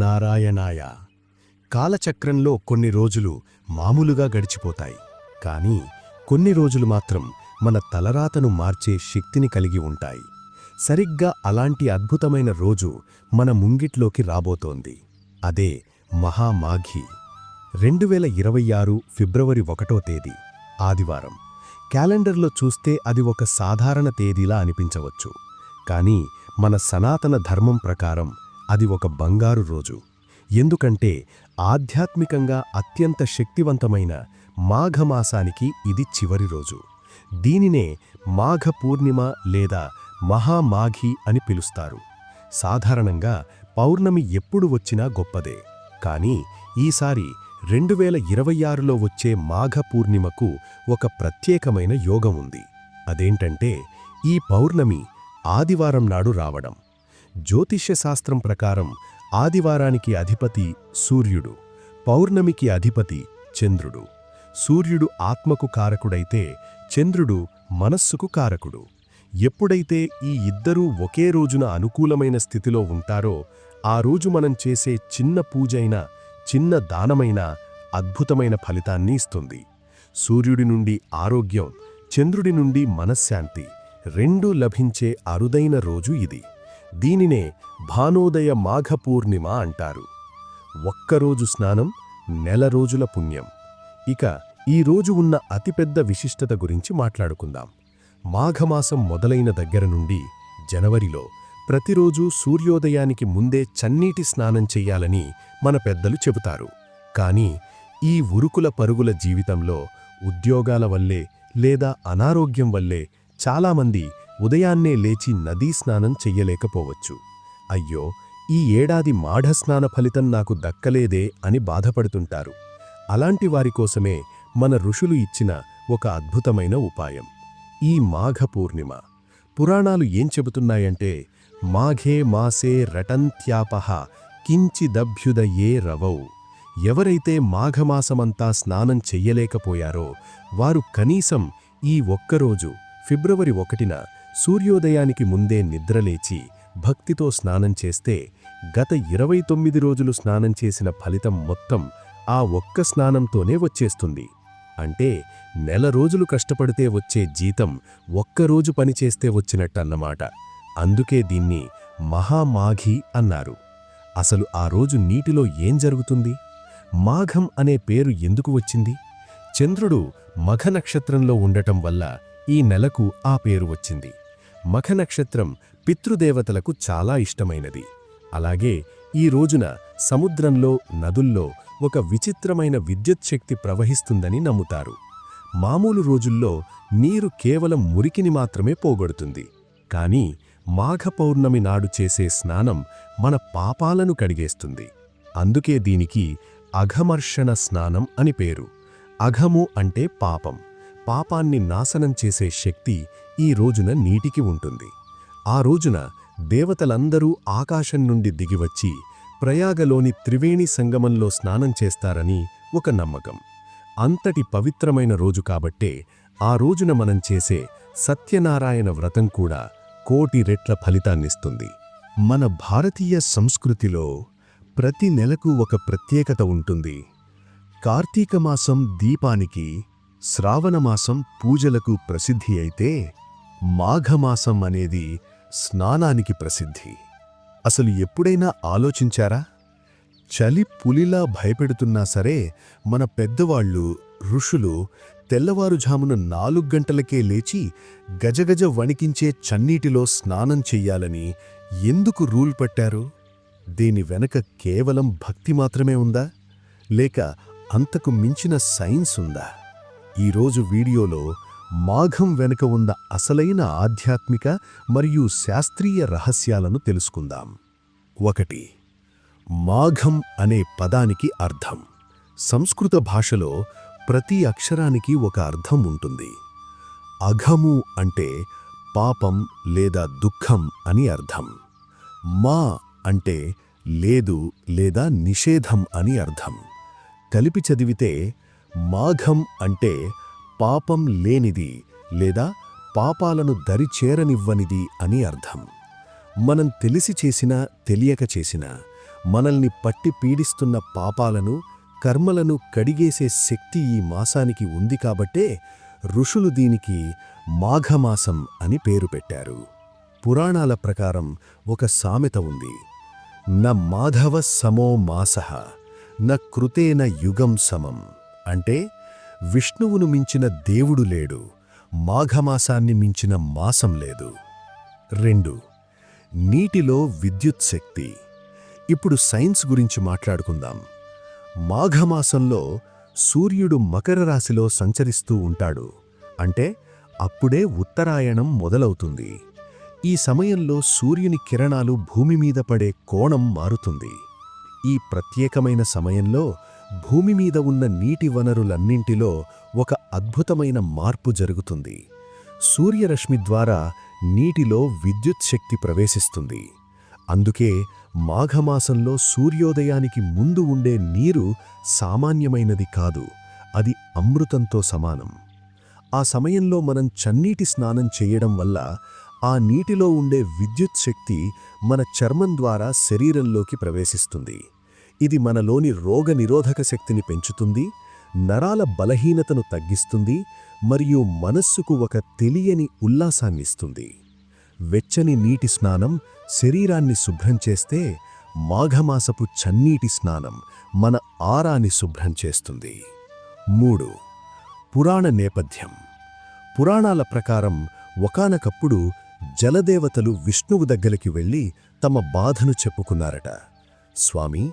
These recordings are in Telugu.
నారాయణాయ. కాలచక్రంలో కొన్ని రోజులు మామూలుగా గడిచిపోతాయి. కానీ కొన్ని రోజులు మాత్రం మన తలరాతను మార్చే శక్తిని కలిగి ఉంటాయి. సరిగ్గా అలాంటి అద్భుతమైన రోజు మన ముంగిట్లోకి రాబోతోంది. అదే మహామాఘి. రెండు వేల ఇరవై ఆరు ఫిబ్రవరి ఒకటో తేదీ ఆదివారం. క్యాలెండర్లో చూస్తే అది ఒక సాధారణ తేదీలా అనిపించవచ్చు. కానీ మన సనాతన ధర్మం ప్రకారం అది ఒక బంగారు రోజు. ఎందుకంటే ఆధ్యాత్మికంగా అత్యంత శక్తివంతమైన మాఘమాసానికి ఇది చివరి రోజు. దీనినే మాఘ పూర్ణిమ లేదా మహామాఘి అని పిలుస్తారు. సాధారణంగా పౌర్ణమి ఎప్పుడు వచ్చినా గొప్పదే. కానీ ఈసారి రెండు వేల ఇరవై ఆరులో వచ్చే మాఘ పూర్ణిమకు ఒక ప్రత్యేకమైన యోగం ఉంది. అదేంటంటే ఈ పౌర్ణమి ఆదివారం నాడు రావడం. జ్యోతిష్యశాస్త్రం ప్రకారం ఆదివారానికి అధిపతి సూర్యుడు పౌర్ణమికి అధిపతి చంద్రుడు. సూర్యుడు ఆత్మకు కారకుడైతే చంద్రుడు మనస్సుకు కారకుడు. ఎప్పుడైతే ఈ ఇద్దరూ ఒకే రోజున అనుకూలమైన స్థితిలో ఉంటారో ఆ రోజు మనం చేసే చిన్న పూజైన చిన్న దానమైన అద్భుతమైన ఫలితాన్ని ఇస్తుంది. సూర్యుడి నుండి ఆరోగ్యం చంద్రుడి నుండి మనశ్శాంతి రెండూ లభించే అరుదైన రోజు ఇది. దీనినే భానోదయ మాఘ పూర్ణిమ అంటారు. ఒక్కరోజు స్నానం నెల రోజుల పుణ్యం. ఇక ఈ రోజు ఉన్న అతిపెద్ద విశిష్టత గురించి మాట్లాడుకుందాం. మాఘమాసం మొదలైన దగ్గర నుండి జనవరిలో ప్రతిరోజూ సూర్యోదయానికి ముందే చన్నీటి స్నానం చెయ్యాలని మన పెద్దలు చెబుతారు. కానీ ఈ ఉరుకుల పరుగుల జీవితంలో ఉద్యోగాల వల్లే లేదా అనారోగ్యం వల్లే చాలామంది ఉదయాన్నే లేచి నదీ స్నానం చెయ్యలేకపోవచ్చు. అయ్యో ఈ ఏడాది మాఢస్నాన ఫలితం నాకు దక్కలేదే అని బాధపడుతుంటారు. అలాంటి వారి కోసమే మన ఋషులు ఇచ్చిన ఒక అద్భుతమైన ఉపాయం. ఈ మాఘ పూర్ణిమ. పురాణాలు ఏం చెబుతున్నాయంటే మాఘే మాసే రటంత్యాపహ కించిదభ్యుదయే రవౌ. ఎవరైతే మాఘమాసమంతా స్నానం చెయ్యలేకపోయారో వారు కనీసం ఈ ఒక్కరోజు ఫిబ్రవరి ఒకటిన సూర్యోదయానికి ముందే నిద్రలేచి భక్తితో స్నానం చేస్తే గత ఇరవై తొమ్మిది రోజులు స్నానం చేసిన ఫలితం మొత్తం ఆ ఒక్క స్నానంతోనే వచ్చేస్తుంది. అంటే నెల రోజులు కష్టపడితే వచ్చే జీతం ఒక్కరోజు పనిచేస్తే వచ్చినట్టన్నమాట. అందుకే దీన్ని మహామాఘి అన్నారు. అసలు ఆ రోజు నీటిలో ఏం జరుగుతుంది? మాఘం అనే పేరు ఎందుకు వచ్చింది? చంద్రుడు మఘ నక్షత్రంలో ఉండటం వల్ల ఈ నెలకు ఆ పేరు వచ్చింది. మఖ నక్షత్రం పితృదేవతలకు చాలా ఇష్టమైనది. అలాగే ఈ రోజున సముద్రంలో నదుల్లో ఒక విచిత్రమైన విద్యుత్ శక్తి ప్రవహిస్తుందని నమ్ముతారు. మామూలు రోజుల్లో నీరు కేవలం మురికిని మాత్రమే పోగొడుతుంది. కానీ మాఘ పౌర్ణమి నాడు చేసే స్నానం మన పాపాలను కడిగేస్తుంది. అందుకే దీనికి అఘమర్షణ స్నానం అని పేరు. అఘము అంటే పాపం. పాపాన్ని నాశనం చేసే శక్తి ఈ రోజున నీటికి ఉంటుంది. ఆ రోజున దేవతలందరూ ఆకాశం నుండి దిగివచ్చి ప్రయాగలోని త్రివేణి సంగమంలో స్నానం చేస్తారని ఒక నమ్మకం. అంతటి పవిత్రమైన రోజు కాబట్టే ఆ రోజున మనం చేసే సత్యనారాయణ వ్రతం కూడా కోటి రెట్ల ఫలితాన్నిస్తుంది. మన భారతీయ సంస్కృతిలో ప్రతి నెలకు ఒక ప్రత్యేకత ఉంటుంది. కార్తీక మాసం దీపానికి శ్రావణమాసం పూజలకు ప్రసిద్ధి అయితే మాఘమాసం అనేది స్నానానికి ప్రసిద్ధి. అసలు ఎప్పుడైనా ఆలోచించారా? చలి పులిలా భయపెడుతున్నా సరే మన పెద్దవాళ్ళు ఋషులు తెల్లవారుజామున నాలుగు గంటలకే లేచి గజగజ వణికించే చన్నీటిలో స్నానం చెయ్యాలని ఎందుకు రూల్ పట్టారు? దీని వెనక కేవలం భక్తి మాత్రమే ఉందా? లేక అంతకు మించిన సైన్స్ ఉందా? ఈరోజు వీడియోలో మాఘం వెనుక ఉన్న అసలైన ఆధ్యాత్మిక మరియు శాస్త్రీయ రహస్యాలను తెలుసుకుందాం. ఒకటి మాఘం అనే పదానికి అర్థం. సంస్కృత భాషలో ప్రతి అక్షరానికి ఒక అర్థం ఉంటుంది. అఘము అంటే పాపం లేదా దుఃఖం అని అర్థం. మా అంటే లేదు లేదా నిషేధం అని అర్థం. కలిపి చదివితే మాఘం అంటే పాపం లేనిది లేదా పాపాలను దరిచేరనివ్వనిది అని అర్థం. మనం తెలిసి చేసినా తెలియక చేసినా మనల్ని పట్టి పీడిస్తున్న పాపాలను కర్మలను కడిగేసే శక్తి ఈ మాసానికి ఉంది కాబట్టే ఋషులు దీనికి మాఘమాసం అని పేరు పెట్టారు. పురాణాల ప్రకారం ఒక సామెత ఉంది. న మాధవ సమో మాసః న కృతేన యుగం సమం. అంటే విష్ణువును మించిన దేవుడు లేడు మాఘమాసాన్ని మించిన మాసం లేదు. రెండు నీటిలో విద్యుత్ శక్తి. ఇప్పుడు సైన్స్ గురించి మాట్లాడుకుందాం. మాఘమాసంలో సూర్యుడు మకర రాశిలో సంచరిస్తూ ఉంటాడు. అంటే అప్పుడే ఉత్తరాయణం మొదలవుతుంది. ఈ సమయంలో సూర్యుని కిరణాలు భూమి మీద పడే కోణం మారుతుంది. ఈ ప్రత్యేకమైన సమయంలో భూమి మీద ఉన్న నీటి వనరులన్నింటిలో ఒక అద్భుతమైన మార్పు జరుగుతుంది. సూర్యరశ్మి ద్వారా నీటిలో విద్యుత్ శక్తి ప్రవేశిస్తుంది. అందుకే మాఘమాసంలో సూర్యోదయానికి ముందు ఉండే నీరు సామాన్యమైనది కాదు అది అమృతంతో సమానం. ఆ సమయంలో మనం చన్నీటి స్నానం చేయడం వల్ల ఆ నీటిలో ఉండే విద్యుత్ శక్తి మన చర్మం ద్వారా శరీరంలోకి ప్రవేశిస్తుంది. ఇది మనలోని రోగనిరోధక శక్తిని పెంచుతుంది నరాల బలహీనతను తగ్గిస్తుంది మరియు మనస్సుకు ఒక తెలియని ఉల్లాసాన్నిస్తుంది. వెచ్చని నీటి స్నానం శరీరాన్ని శుభ్రం చేస్తే మాఘమాసపు చన్నీటి స్నానం మన ఆరాన్ని శుభ్రం చేస్తుంది. మూడు పురాణ నేపథ్యం. పురాణాల ప్రకారం ఒకానకప్పుడు జలదేవతలు విష్ణువు దగ్గరికి వెళ్ళి తమ బాధను చెప్పుకున్నారట. స్వామి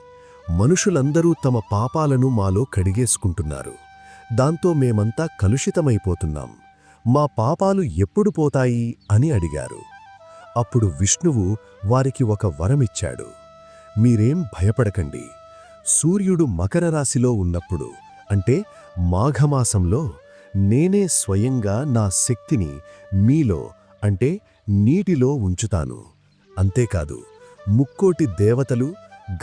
మనుషులందరూ తమ పాపాలను మాలో కడిగేసుకుంటున్నారు. దాంతో మేమంతా కలుషితమైపోతున్నాం. మా పాపాలు ఎప్పుడు పోతాయి? అని అడిగారు. అప్పుడు విష్ణువు వారికి ఒక వరమిచ్చాడు. మీరేం భయపడకండి. సూర్యుడు మకర రాశిలో ఉన్నప్పుడు అంటే మాఘమాసంలో నేనే స్వయంగా నా శక్తిని మీలో అంటే నీటిలో ఉంచుతాను. అంతేకాదు ముక్కోటి దేవతలు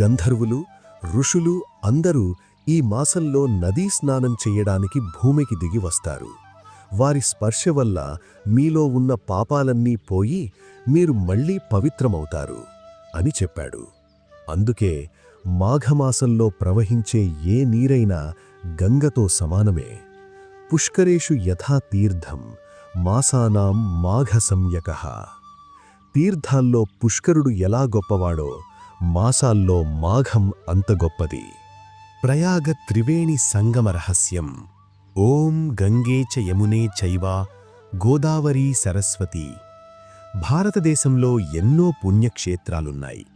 గంధర్వులు ఋషులు అందరూ ఈ మాసంలో నదీ స్నానం చేయడానికి భూమికి దిగి వస్తారు. వారి స్పర్శ వల్ల మీలో ఉన్న పాపాలన్నీ పోయి మీరు మళ్ళీ పవిత్రమవుతారు అని చెప్పాడు. అందుకే మాఘమాసంలో ప్రవహించే ఏ నీరైనా గంగతో సమానమే. పుష్కరేషు యథా తీర్థం మాసానాం మాఘ సంయక తీర్థాల్లో పుష్కరుడు ఎలా గొప్పవాడో మాసాల్లో మాఘం అంత గొప్పది. ప్రయాగ త్రివేణి సంగమ రహస్యం. ఓం గంగే చ యమునే చైవ గోదావరి సరస్వతి. భారతదేశంలో ఎన్నో పుణ్యక్షేత్రాలున్నాయి.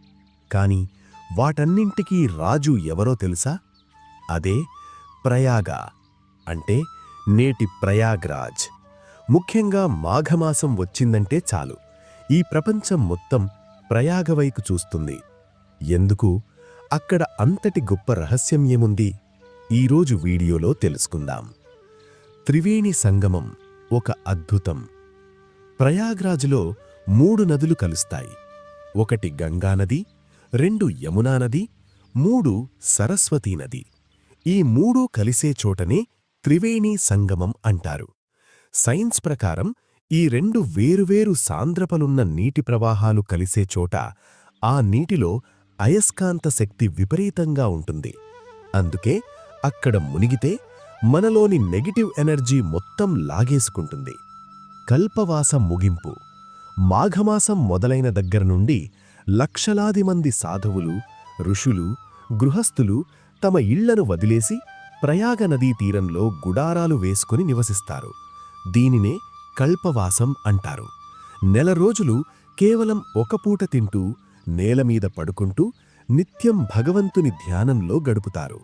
కాని వాటన్నింటికీ రాజు ఎవరో తెలుసా? అదే ప్రయాగ అంటే నేటి ప్రయాగ్రాజ్. ముఖ్యంగా మాఘమాసం వచ్చిందంటే చాలు. ఈ ప్రపంచం మొత్తం ప్రయాగ వైపు చూస్తుంది. ఎందుకు? అక్కడ అంతటి గొప్ప రహస్యం ఏముంది? ఈరోజు వీడియోలో తెలుసుకుందాం. త్రివేణి సంగమం ఒక అద్భుతం. ప్రయాగ్రాజ్లో మూడు నదులు కలుస్తాయి. ఒకటి గంగానది రెండు యమునా నది మూడు సరస్వతీ నది. ఈ మూడూ కలిసే చోటనే త్రివేణి సంగమం అంటారు. సైన్స్ ప్రకారం ఈ రెండు వేరువేరు సాంద్రపలున్న నీటి ప్రవాహాలు కలిసే చోట ఆ నీటిలో అయస్కాంత శక్తి విపరీతంగా ఉంటుంది. అందుకే అక్కడ మునిగితే మనలోని నెగిటివ్ ఎనర్జీ మొత్తం లాగేసుకుంటుంది. కల్పవాస ముగింపు. మాఘమాసం మొదలైన దగ్గర నుండి లక్షలాది మంది సాధువులు ఋషులు గృహస్థులు తమ ఇళ్ళను వదిలేసి ప్రయాగ నదీ తీరంలో గుడారాలు వేసుకుని నివసిస్తారు. దీనినే కల్పవాసం అంటారు. నెల రోజులు కేవలం ఒక పూట తింటూ నేలమీద పడుకుంటూ నిత్యం భగవంతుని ధ్యానంలో గడుపుతారు.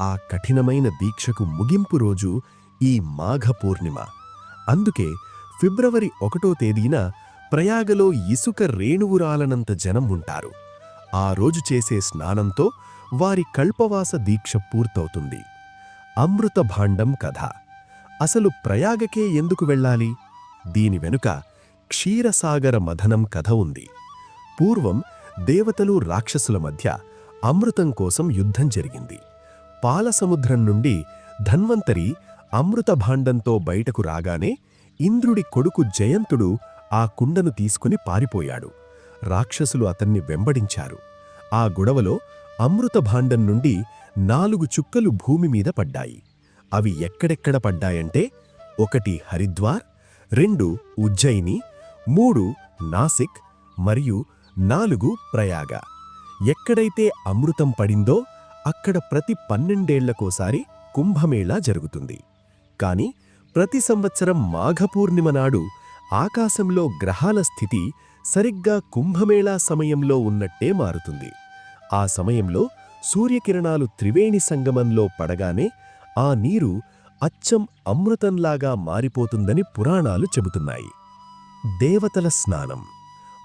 ఆ కఠినమైన దీక్షకు ముగింపు రోజు ఈ మాఘ పూర్ణిమ. అందుకే ఫిబ్రవరి ఒకటో తేదీన ప్రయాగలో ఇసుక రేణువురాలనంత జనం ఉంటారు. ఆ రోజు చేసే స్నానంతో వారి కల్పవాస దీక్ష పూర్తవుతుంది. అమృత భాండం కథ. అసలు ప్రయాగకే ఎందుకు వెళ్ళాలి? దీని వెనుక క్షీరసాగర మథనం కథ ఉంది. పూర్వం దేవతలు రాక్షసుల మధ్య అమృతం కోసం యుద్ధం జరిగింది. పాలసముద్రం నుండి ధన్వంతరి అమృత భాండంతో బయటకు రాగానే ఇంద్రుడి కొడుకు జయంతుడు ఆ కుండను తీసుకుని పారిపోయాడు. రాక్షసులు అతన్ని వెంబడించారు. ఆ గొడవలో అమృత భాండం నుండి నాలుగు చుక్కలు భూమి మీద పడ్డాయి. అవి ఎక్కడెక్కడ పడ్డాయంటే ఒకటి హరిద్వార్ రెండు ఉజ్జయిని మూడు నాసిక్ మరియు నాలుగు ప్రయాగ. ఎక్కడైతే అమృతం పడిందో అక్కడ ప్రతి పన్నెండేళ్ళకోసారి కుంభమేళా జరుగుతుంది. కాని ప్రతి సంవత్సరం మాఘపూర్ణిమ నాడు ఆకాశంలో గ్రహాల స్థితి సరిగ్గా కుంభమేళా సమయంలో ఉన్నట్టే మారుతుంది. ఆ సమయంలో సూర్యకిరణాలు త్రివేణి సంగమంలో పడగానే ఆ నీరు అచ్చం అమృతంలాగా మారిపోతుందని పురాణాలు చెబుతున్నాయి. దేవతల స్నానం.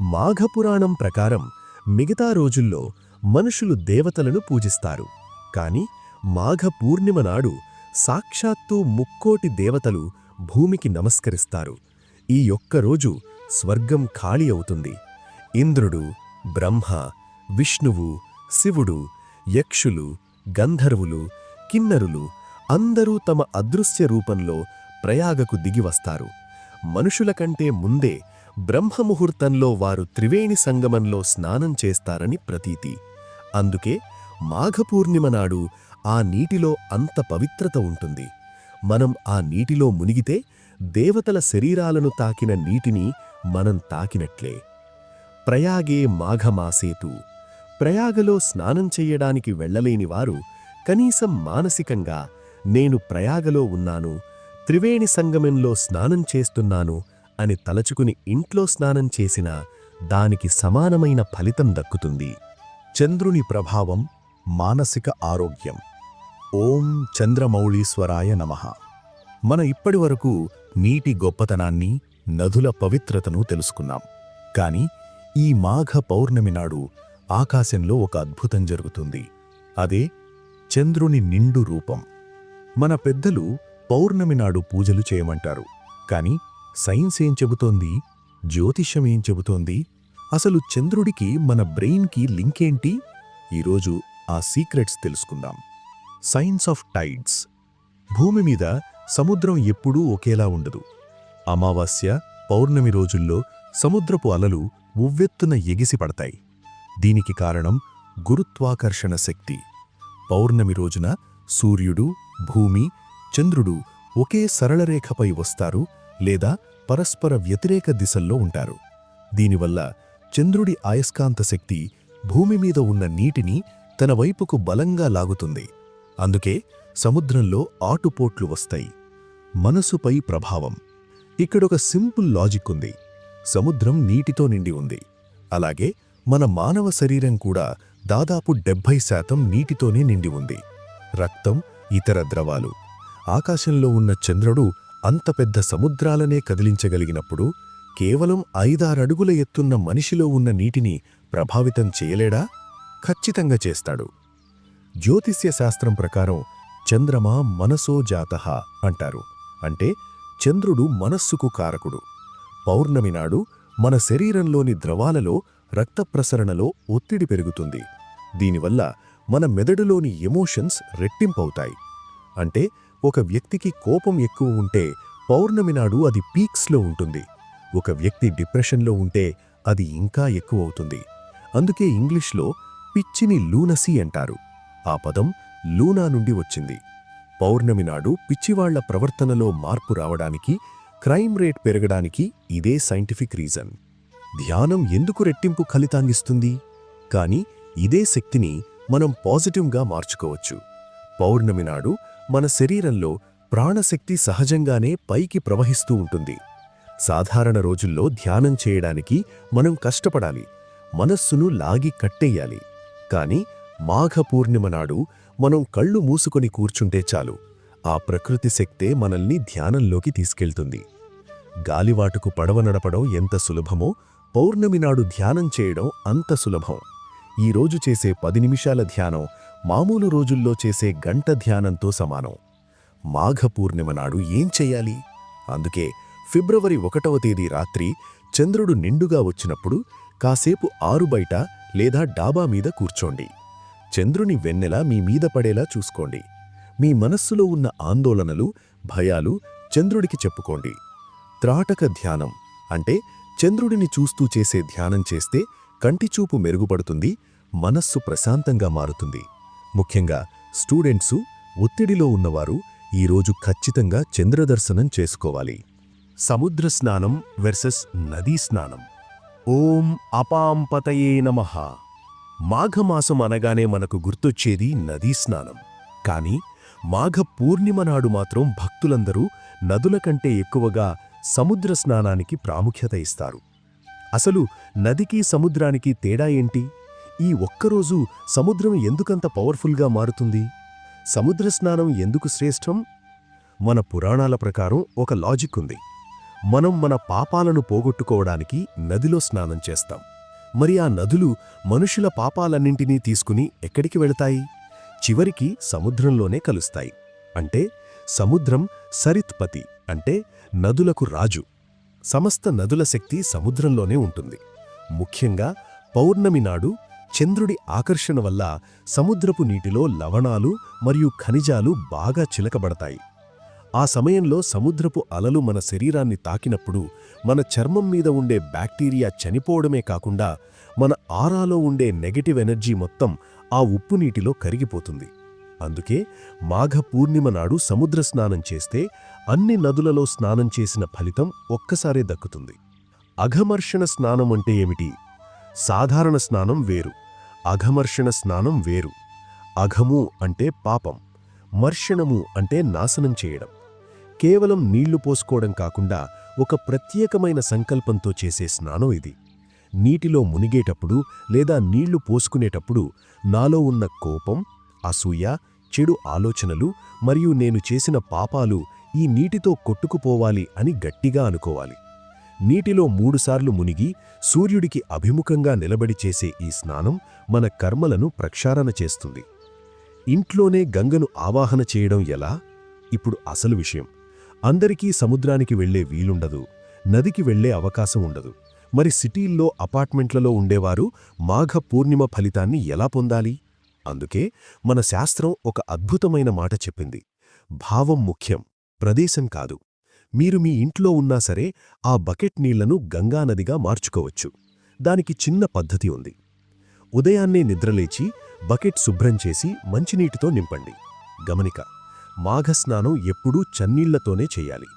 మాఘపురాణం ప్రకారం మిగతా రోజుల్లో మనుషులు దేవతలను పూజిస్తారు. కాని మాఘ పూర్ణిమ నాడు సాక్షాత్తు ముక్కోటి దేవతలు భూమికి నమస్కరిస్తారు. ఈ ఒక్కరోజు స్వర్గం ఖాళీ అవుతుంది. ఇంద్రుడు బ్రహ్మ విష్ణువు శివుడు యక్షులు గంధర్వులు కిన్నరులు అందరూ తమ అదృశ్య రూపంలో ప్రయాగకు దిగివస్తారు మనుషుల కంటే ముందే బ్రహ్మముహూర్తంలో వారు త్రివేణి సంగమంలో స్నానం చేస్తారని ప్రతీతి. అందుకే మాఘపూర్ణిమ నాడు ఆ నీటిలో అంత పవిత్రత ఉంటుంది. మనం ఆ నీటిలో మునిగితే దేవతల శరీరాలను తాకిన నీటిని మనం తాకినట్లే. ప్రయాగే మాఘమాసేతు. ప్రయాగలో స్నానం చెయ్యడానికి వెళ్ళలేని వారు కనీసం మానసికంగా నేను ప్రయాగలో ఉన్నాను త్రివేణి సంగమంలో స్నానం చేస్తున్నాను అని తలచుకుని ఇంట్లో స్నానం చేసినా దానికి సమానమైన ఫలితం దక్కుతుంది. చంద్రుని ప్రభావం మానసిక ఆరోగ్యం. ఓం చంద్రమౌళీశ్వరాయ నమః. మన ఇప్పటివరకు నీటి గొప్పతనాన్ని నదుల పవిత్రతను తెలుసుకున్నాం. కాని ఈ మాఘ పౌర్ణమి నాడు ఆకాశంలో ఒక అద్భుతం జరుగుతుంది. అదే చంద్రుని నిండు రూపం. మన పెద్దలు పౌర్ణమి నాడు పూజలు చేయమంటారు. కాని సైన్స్ ఏం చెబుతోంది? జ్యోతిష్యం ఏం చెబుతోంది? అసలు చంద్రుడికి మన బ్రెయిన్కి లింక్ ఏంటి? ఈరోజు ఆ సీక్రెట్స్ తెలుసుకుందాం. Science of tides. భూమి మీద సముద్రం ఎప్పుడూ ఒకేలా ఉండదు. అమావాస్య పౌర్ణమి రోజుల్లో సముద్రపు అలలు ఉవ్వెత్తున ఎగిసి పడతాయి. దీనికి కారణం గురుత్వాకర్షణ శక్తి. పౌర్ణమి రోజున సూర్యుడు భూమి చంద్రుడు ఒకే సరళరేఖపై వస్తారు లేదా పరస్పర వ్యతిరేక దిశల్లో ఉంటారు. దీనివల్ల చంద్రుడి అయస్కాంత శక్తి భూమి మీద ఉన్న నీటిని తన వైపుకు బలంగా లాగుతుంది. అందుకే సముద్రంలో ఆటుపోట్లు వస్తాయి. మనసుపై ప్రభావం. ఇక్కడొక సింపుల్ లాజిక్ ఉంది. సముద్రం నీటితో నిండి ఉంది. అలాగే మన మానవ శరీరం కూడా దాదాపు డెబ్భై శాతం నీటితోనే నిండి ఉంది. రక్తం ఇతర ద్రవాలు. ఆకాశంలో ఉన్న చంద్రుడు అంత పెద్ద సముద్రాలనే కదిలించగలిగినప్పుడు కేవలం ఐదారడుగుల ఎత్తున్న మనిషిలో ఉన్న నీటిని ప్రభావితం చేయలేడా? ఖచ్చితంగా చేస్తాడు. జ్యోతిష్య శాస్త్రం ప్రకారం చంద్రమా మనసో జాతః అంటారు. అంటే చంద్రుడు మనస్సుకు కారకుడు. పౌర్ణమి నాడు మన శరీరంలోని ద్రవాలలో రక్త ప్రసరణలో ఒత్తిడి పెరుగుతుంది. దీనివల్ల మన మెదడులోని ఎమోషన్స్ రెట్టింపవుతాయి. అంటే ఒక వ్యక్తికి కోపం ఎక్కువ ఉంటే పౌర్ణమి నాడు అది పీక్స్లో ఉంటుంది. ఒక వ్యక్తి డిప్రెషన్లో ఉంటే అది ఇంకా ఎక్కువ అవుతుంది అందుకే ఇంగ్లీష్లో పిచ్చిని లూనసీ అంటారు. ఆ పదం లూనా నుండి వచ్చింది. పౌర్ణమి నాడు పిచ్చివాళ్ళ ప్రవర్తనలో మార్పు రావడానికి క్రైమ్ రేట్ పెరగడానికి ఇదే సైంటిఫిక్ రీజన్. ధ్యానం ఎందుకు రెట్టింపు ఫలితాన్నిస్తుంది? కాని ఇదే శక్తిని మనం పాజిటివ్గా మార్చుకోవచ్చు. పౌర్ణమి నాడు మన శరీరంలో ప్రాణశక్తి సహజంగానే పైకి ప్రవహిస్తూ ఉంటుంది. సాధారణ రోజుల్లో ధ్యానం చేయడానికి మనం కష్టపడాలి మనస్సును లాగి కట్టేయాలి. కాని మాఘ పూర్ణిమ నాడు మనం కళ్ళు మూసుకొని కూర్చుంటే చాలు ఆ ప్రకృతి శక్తే మనల్ని ధ్యానంలోకి తీసుకెళ్తుంది. గాలివాటుకు పడవ నడపడం ఎంత సులభమో పౌర్ణమి నాడు ధ్యానం చేయడం అంత సులభం. ఈ రోజు చేసే పది నిమిషాల ధ్యానం మామూలు రోజుల్లో చేసే గంట ధ్యానంతో సమానం. మాఘ పూర్ణిమ నాడు ఏం చెయ్యాలి అందుకే ఫిబ్రవరి ఒకటవ తేదీ రాత్రి చంద్రుడు నిండుగా వచ్చినప్పుడు కాసేపు ఆరు బయట లేదా డాబా మీద కూర్చోండి. చంద్రుని వెన్నెల మీ మీద పడేలా చూసుకోండి. మీ మనస్సులో ఉన్న ఆందోళనలు భయాలు చంద్రుడికి చెప్పుకోండి. త్రాటక ధ్యానం అంటే చంద్రుడిని చూస్తూ చేసే ధ్యానం చేస్తే కంటిచూపు మెరుగుపడుతుంది మనస్సు ప్రశాంతంగా మారుతుంది. ముఖ్యంగా స్టూడెంట్సు ఒత్తిడిలో ఉన్నవారు ఈరోజు ఖచ్చితంగా చంద్రదర్శనం చేసుకోవాలి. సముద్ర స్నానం వెర్సెస్ నదీ స్నానం. ఓం అపాంపతయే నమ. మాఘమాసం అనగానే మనకు గుర్తొచ్చేది నదీ స్నానం. కానీ మాఘ పూర్ణిమ నాడు మాత్రం భక్తులందరూ నదుల కంటే ఎక్కువగా సముద్ర స్నానానికి ప్రాముఖ్యత ఇస్తారు. అసలు నదికి సముద్రానికి తేడా ఏంటి? ఈ ఒక్కరోజు సముద్రం ఎందుకంత పవర్ఫుల్గా మారుతుంది? సముద్ర స్నానం ఎందుకు శ్రేష్టం? మన పురాణాల ప్రకారం ఒక లాజిక్ ఉంది. మనం మన పాపాలను పోగొట్టుకోవడానికి నదిలో స్నానం చేస్తాం. మరి ఆ నదులు మనుషుల పాపాలన్నింటినీ తీసుకుని ఎక్కడికి వెళతాయి? చివరికి సముద్రంలోనే కలుస్తాయి. అంటే సముద్రం సరిత్పతి అంటే నదులకు రాజు. సమస్త నదుల శక్తి సముద్రంలోనే ఉంటుంది. ముఖ్యంగా పౌర్ణమి నాడు చంద్రుడి ఆకర్షణ వల్ల సముద్రపు నీటిలో లవణాలు మరియు ఖనిజాలు బాగా చిలకబడతాయి. ఆ సమయంలో సముద్రపు అలలు మన శరీరాన్ని తాకినప్పుడు మన చర్మం మీద ఉండే బ్యాక్టీరియా చనిపోవడమే కాకుండా మన ఆరాలో ఉండే నెగటివ్ ఎనర్జీ మొత్తం ఆ ఉప్పు నీటిలో కరిగిపోతుంది. అందుకే మాఘ పూర్ణిమ నాడు సముద్ర స్నానం చేస్తే అన్ని నదులలో స్నానం చేసిన ఫలితం ఒక్కసారే దక్కుతుంది. అఘమర్షణ స్నానం అంటే ఏమిటి? సాధారణ స్నానం వేరు. అఘమర్షణ స్నానం వేరు. అఘము అంటే పాపం మర్షణము అంటే నాశనం చేయడం. కేవలం నీళ్ళు పోసుకోవడం కాకుండా ఒక ప్రత్యేకమైన సంకల్పంతో చేసే స్నానం ఇది. నీటిలో మునిగేటప్పుడు లేదా నీళ్ళు పోసుకునేటప్పుడు నాలో ఉన్న కోపం అసూయ చెడు ఆలోచనలు మరియు నేను చేసిన పాపాలు ఈ నీటితో కొట్టుకుపోవాలి అని గట్టిగా అనుకోవాలి. నీటిలో మూడుసార్లు మునిగి సూర్యుడికి అభిముఖంగా నిలబడి చేసే ఈ స్నానం మన కర్మలను ప్రక్షాళన చేస్తుంది. ఇంట్లోనే గంగను ఆవాహన చేయడం ఎలా? ఇప్పుడు అసలు విషయం. అందరికీ సముద్రానికి వెళ్ళే వీలుండదు. నదికి వెళ్ళే అవకాశం ఉండదు. మరి సిటీల్లో అపార్ట్మెంట్లలో ఉండేవారు మాఘ పూర్ణిమ ఫలితాన్ని ఎలా పొందాలి? అందుకే మన శాస్త్రం ఒక అద్భుతమైన మాట చెప్పింది. భావం ముఖ్యం. ప్రదేశం కాదు. మీరు మీ ఇంట్లో ఉన్నా సరే ఆ బకెట్ నీళ్ళను గంగానదిగా మార్చుకోవచ్చు. దానికి చిన్న పద్ధతి ఉంది. ఉదయాన్నే నిద్రలేచి బకెట్ శుభ్రం చేసి మంచినీటితో నింపండి. గమనిక మాఘస్నానం ఎప్పుడూ చన్నీళ్ళతోనే చేయాలి.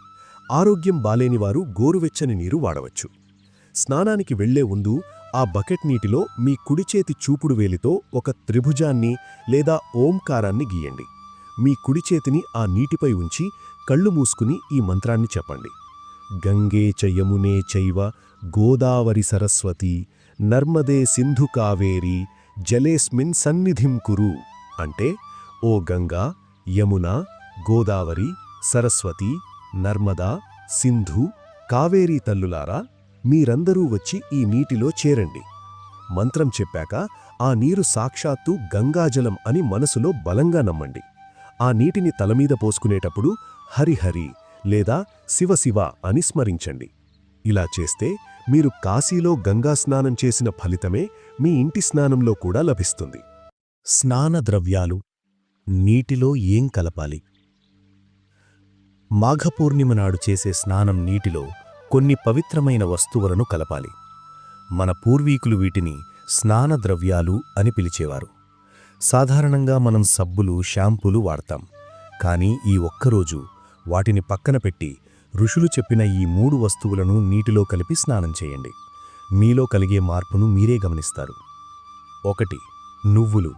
ఆరోగ్యం బాలేనివారు గోరువెచ్చని నీరు వాడవచ్చు. స్నానానికి వెళ్ళే ముందు ఆ బకెట్ నీటిలో మీ కుడిచేతి చూపుడు వేలితో ఒక త్రిభుజాన్ని లేదా ఓంకారాన్ని గీయండి. మీ కుడిచేతిని ఆ నీటిపై ఉంచి కళ్ళు మూసుకుని ఈ మంత్రాన్ని చెప్పండి. గంగే చ యమునే చైవ గోదావరి సరస్వతి నర్మదే సింధు కావేరి జలేస్మిన్ సన్నిధిం కురు అంటే ఓ గంగా యమున గోదావరి సరస్వతి నర్మదా సింధు కావేరీ తల్లులారా మీరందరూ వచ్చి ఈ నీటిలో చేరండి. మంత్రం చెప్పాక ఆ నీరు సాక్షాత్తు గంగాజలం అని మనసులో బలంగా నమ్మండి. ఆ నీటిని తలమీద పోసుకునేటప్పుడు హరిహరి లేదా శివశివ అని స్మరించండి. ఇలా చేస్తే మీరు కాశీలో గంగా స్నానం చేసిన ఫలితమే మీ ఇంటి స్నానంలో కూడా లభిస్తుంది. స్నాన ద్రవ్యాలు నీటిలో ఏం కలపాలి? మాఘపూర్ణిమ నాడు చేసే స్నానం నీటిలో కొన్ని పవిత్రమైన వస్తువులను కలపాలి. మన పూర్వీకులు వీటిని స్నాన ద్రవ్యాలు అని పిలిచేవారు. సాధారణంగా మనం సబ్బులు షాంపూలు వాడతాం. కానీ ఈ ఒక్కరోజు వాటిని పక్కన పెట్టి ఋషులు చెప్పిన ఈ మూడు వస్తువులను నీటిలో కలిపి స్నానం చేయండి. మీలో కలిగే మార్పును మీరే గమనిస్తారు. ఒకటి నువ్వులు.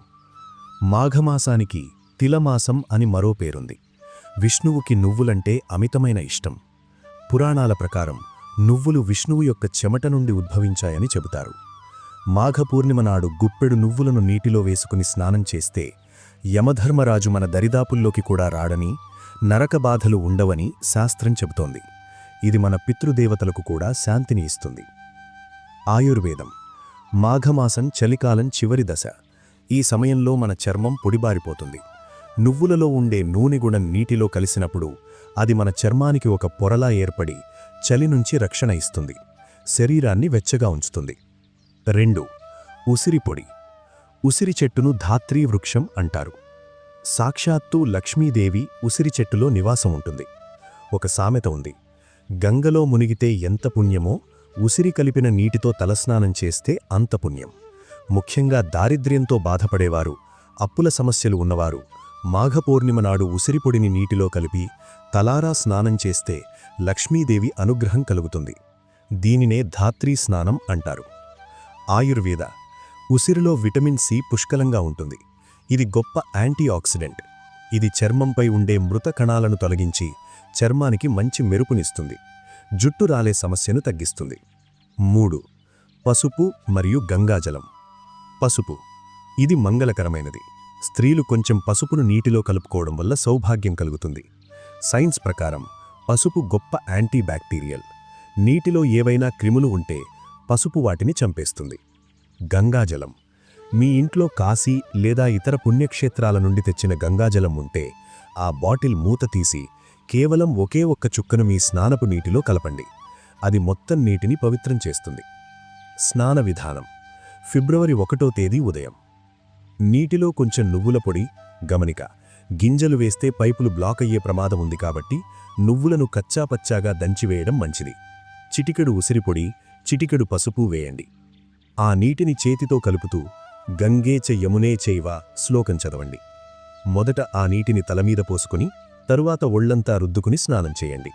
మాఘమాసానికి తిలమాసం అని మరో పేరుంది. విష్ణువుకి నువ్వులంటే అమితమైన ఇష్టం. పురాణాల ప్రకారం నువ్వులు విష్ణువు యొక్క చెమట నుండి ఉద్భవించాయని చెబుతారు. మాఘపూర్ణిమ నాడు గుప్పెడు నువ్వులను నీటిలో వేసుకుని స్నానం చేస్తే యమధర్మరాజు మన దరిదాపుల్లోకి కూడా రాడని నరక బాధలు ఉండవని శాస్త్రం చెబుతోంది. ఇది మన పితృదేవతలకు కూడా శాంతిని ఇస్తుంది. ఆయుర్వేదం. మాఘమాసం చలికాలం చివరి దశ. ఈ సమయంలో మన చర్మం పొడిబారిపోతుంది. నువ్వులలో ఉండే నూనె గుణం నీటిలో కలిసినప్పుడు అది మన చర్మానికి ఒక పొరలా ఏర్పడి చలి నుంచి రక్షణ ఇస్తుంది. శరీరాన్ని వెచ్చగా ఉంచుతుంది. రెండు. ఉసిరి పొడి. ఉసిరి చెట్టును ధాత్రీ వృక్షం అంటారు. సాక్షాత్తు లక్ష్మీదేవి ఉసిరి చెట్టులో నివాసం ఉంటుంది. ఒక సామెత ఉంది. గంగలో మునిగితే ఎంత పుణ్యమో ఉసిరి కలిపిన నీటితో తలస్నానం చేస్తే అంత పుణ్యం. ముఖ్యంగా దారిద్ర్యంతో బాధపడేవారు అప్పుల సమస్యలు ఉన్నవారు మాఘపూర్ణిమ నాడు ఉసిరిపొడిని నీటిలో కలిపి తలారా స్నానం చేస్తే లక్ష్మీదేవి అనుగ్రహం కలుగుతుంది. దీనినే ధాత్రీ స్నానం అంటారు. ఆయుర్వేద. ఉసిరిలో విటమిన్ సి పుష్కలంగా ఉంటుంది. ఇది గొప్ప యాంటీఆక్సిడెంట్. ఇది చర్మంపై ఉండే మృత కణాలను తొలగించి చర్మానికి మంచి మెరుపునిస్తుంది. జుట్టు రాలే సమస్యను తగ్గిస్తుంది. మూడు. పసుపు మరియు గంగాజలం. పసుపు. ఇది మంగళకరమైనది. స్త్రీలు కొంచెం పసుపును నీటిలో కలుపుకోవడం వల్ల సౌభాగ్యం కలుగుతుంది. సైన్స్ ప్రకారం పసుపు గొప్ప యాంటీ బ్యాక్టీరియల్ నీటిలో ఏవైనా క్రిములు ఉంటే పసుపు వాటిని చంపేస్తుంది. గంగాజలం. మీ ఇంట్లో కాశీ లేదా ఇతర పుణ్యక్షేత్రాల నుండి తెచ్చిన గంగాజలం ఉంటే ఆ బాటిల్ మూత తీసి కేవలం ఒకే ఒక్క చుక్కను మీ స్నానపు నీటిలో కలపండి. అది మొత్తం నీటిని పవిత్రం చేస్తుంది. స్నాన విధానం. ఫిబ్రవరి ఒకటో తేదీ ఉదయం. నీటిలో కొంచెం నువ్వుల పొడి గమనిక. గింజలు వేస్తే పైపులు బ్లాక్ అయ్యే ప్రమాదం ఉంది కాబట్టి నువ్వులను కచ్చాపచ్చాగా దంచివేయడం మంచిది. చిటికెడు ఉసిరిపొడి చిటికెడు పసుపు వేయండి. ఆ నీటిని చేతితో కలుపుతూ గంగే చె యమునే చైవ శ్లోకం చదవండి. మొదట ఆ నీటిని తలమీద పోసుకుని తరువాత ఒళ్ళంతా రుద్దుకుని స్నానం చేయండి.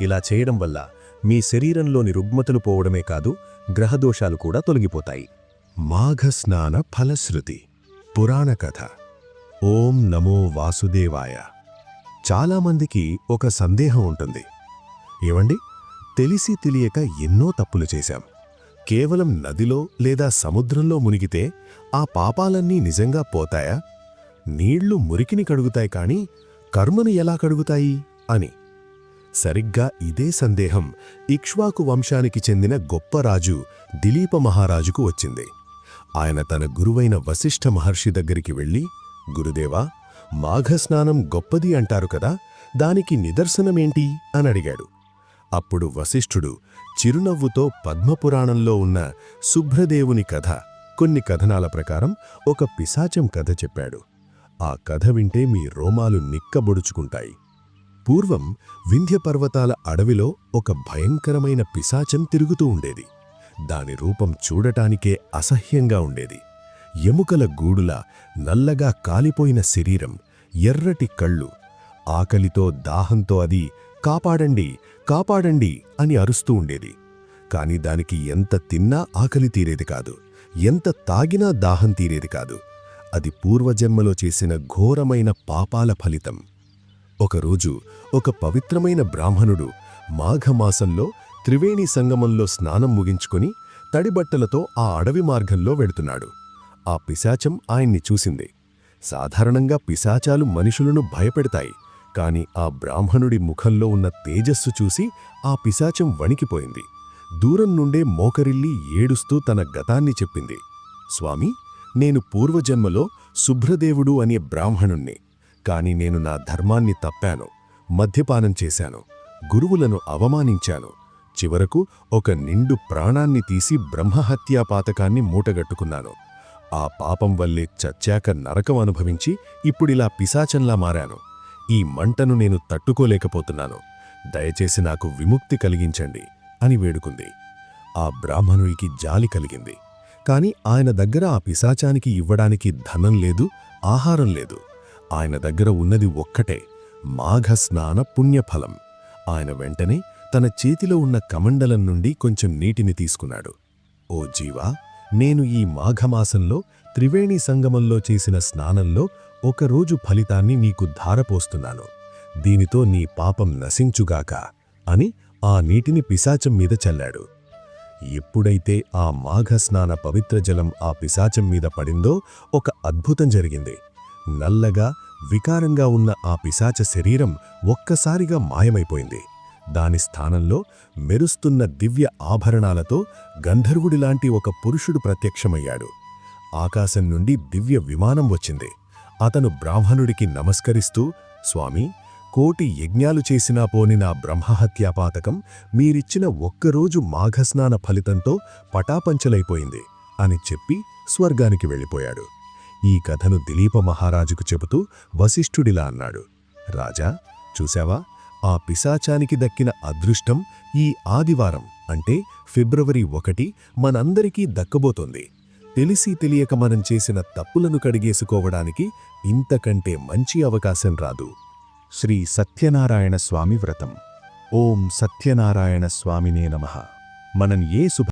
ఇలా చేయడం వల్ల మీ శరీరంలోని రుగ్మతలు పోవడమే కాదు గ్రహదోషాలు కూడా తొలగిపోతాయి. మాఘస్నాన ఫలశ్రుతి. పురాణ కథ. ఓం నమో వాసుదేవాయ. చాలామందికి ఒక సందేహం ఉంటుంది. ఏవండి? తెలిసి తెలియక ఎన్నో తప్పులు చేశాం. కేవలం నదిలో లేదా సముద్రంలో మునిగితే ఆ పాపాలన్నీ నిజంగా పోతాయా? నీళ్ళు మురికిని కడుగుతాయి కాని కర్మను ఎలా కడుగుతాయి? అని. సరిగ్గా ఇదే సందేహం ఇక్ష్వాకు వంశానికి చెందిన గొప్ప రాజు దిలీప మహారాజుకు వచ్చింది. ఆయన తన గురువైన వశిష్ఠ మహర్షి దగ్గరికి వెళ్ళి గురుదేవా మాఘస్నానం గొప్పది అంటారు కదా దానికి నిదర్శనమేంటి? అని అడిగాడు. అప్పుడు వశిష్ఠుడు చిరునవ్వుతో పద్మపురాణంలో ఉన్న శుభ్రదేవుని కథ కొన్ని కథనాల ప్రకారం ఒక పిశాచం కథ చెప్పాడు. ఆ కథ వింటే మీ రోమాలు నిక్కబొడుచుకుంటాయి. పూర్వం వింధ్య పర్వతాల అడవిలో ఒక భయంకరమైన పిశాచం తిరుగుతూ ఉండేది. దాని రూపం చూడటానికే అసహ్యంగా ఉండేది. ఎముకల గూడులా నల్లగా కాలిపోయిన శరీరం ఎర్రటి కళ్ళు ఆకలితో దాహంతో అది కాపాడండి కాపాడండి అని అరుస్తూ ఉండేది. కాని దానికి ఎంత తిన్నా ఆకలి తీరేది కాదు ఎంత తాగినా దాహం తీరేది కాదు. అది పూర్వజన్మలో చేసిన ఘోరమైన పాపాల ఫలితం. ఒకరోజు ఒక పవిత్రమైన బ్రాహ్మణుడు మాఘమాసంలో త్రివేణి సంగమంలో స్నానం ముగించుకుని తడిబట్టలతో ఆ అడవి మార్గంలో వెడుతున్నాడు. ఆ పిశాచం ఆయన్ని చూసింది. సాధారణంగా పిశాచాలు మనుషులను భయపెడతాయి కాని ఆ బ్రాహ్మణుడి ముఖంలో ఉన్న తేజస్సు చూసి ఆ పిశాచం వణికిపోయింది. దూరం నుండే మోకరిల్లి ఏడుస్తూ తన గతాన్ని చెప్పింది. స్వామి నేను పూర్వజన్మలో శుభ్రదేవుడు అనే బ్రాహ్మణుణ్ణి. కాని నేను నా ధర్మాన్ని తప్పాను మద్యపానం చేశాను గురువులను అవమానించాను. చివరకు ఒక నిండు ప్రాణాన్ని తీసి బ్రహ్మహత్యా పాతకాన్ని మూటగట్టుకున్నాను. ఆ పాపం వల్లే చచ్చాక నరకం అనుభవించి ఇప్పుడిలా పిశాచంలా మారాను. ఈ మంటను నేను తట్టుకోలేకపోతున్నాను. దయచేసి నాకు విముక్తి కలిగించండి అని వేడుకుంది. ఆ బ్రాహ్మణుడికి జాలి కలిగింది. కాని ఆయన దగ్గర ఆ పిశాచానికి ఇవ్వడానికి ధనం లేదు ఆహారం లేదు. ఆయన దగ్గర ఉన్నది ఒక్కటే మాఘస్నాన పుణ్యఫలం. ఆయన వెంటనే తన చేతిలో ఉన్న కమండలం నుండి కొంచెం నీటిని తీసుకున్నాడు. ఓ జీవా నేను ఈ మాఘమాసంలో త్రివేణి సంగమంలో చేసిన స్నానంలో ఒకరోజు ఫలితాన్ని నీకు ధారపోస్తున్నాను. దీనితో నీ పాపం నశించుగాక అని ఆ నీటిని పిశాచం మీద చల్లాడు. ఎప్పుడైతే ఆ మాఘస్నాన పవిత్ర జలం ఆ పిశాచం మీద పడిందో ఒక అద్భుతం జరిగింది. నల్లగా వికారంగా ఉన్న ఆ పిశాచ శరీరం ఒక్కసారిగా మాయమైపోయింది. దాని స్థానంలో మెరుస్తున్న దివ్య ఆభరణాలతో గంధర్వుడిలాంటి ఒక పురుషుడు ప్రత్యక్షమయ్యాడు. ఆకాశం నుండి దివ్య విమానం వచ్చింది. అతను బ్రాహ్మణుడికి నమస్కరిస్తూ స్వామి కోటి యజ్ఞాలు చేసినా పోని నా బ్రహ్మహత్యాపాతకం మీరిచ్చిన ఒక్కరోజు మాఘస్నాన ఫలితంతో పటాపంచలైపోయింది అని చెప్పి స్వర్గానికి వెళ్ళిపోయాడు. ఈ కథను దిలీప మహారాజుకు చెబుతూ వశిష్ఠుడిలా అన్నాడు. రాజా చూశావా? ఆ పిశాచానికి దక్కిన అదృష్టం ఈ ఆదివారం అంటే ఫిబ్రవరి ఒకటి మనందరికీ దక్కబోతోంది. తెలిసి తెలియక మనం చేసిన తప్పులను కడిగేసుకోవడానికి ఇంతకంటే మంచి అవకాశం రాదు. శ్రీ సత్యనారాయణ స్వామి వ్రతం. ఓం సత్యనారాయణ స్వామినే నమ. మనం ఏ శుభ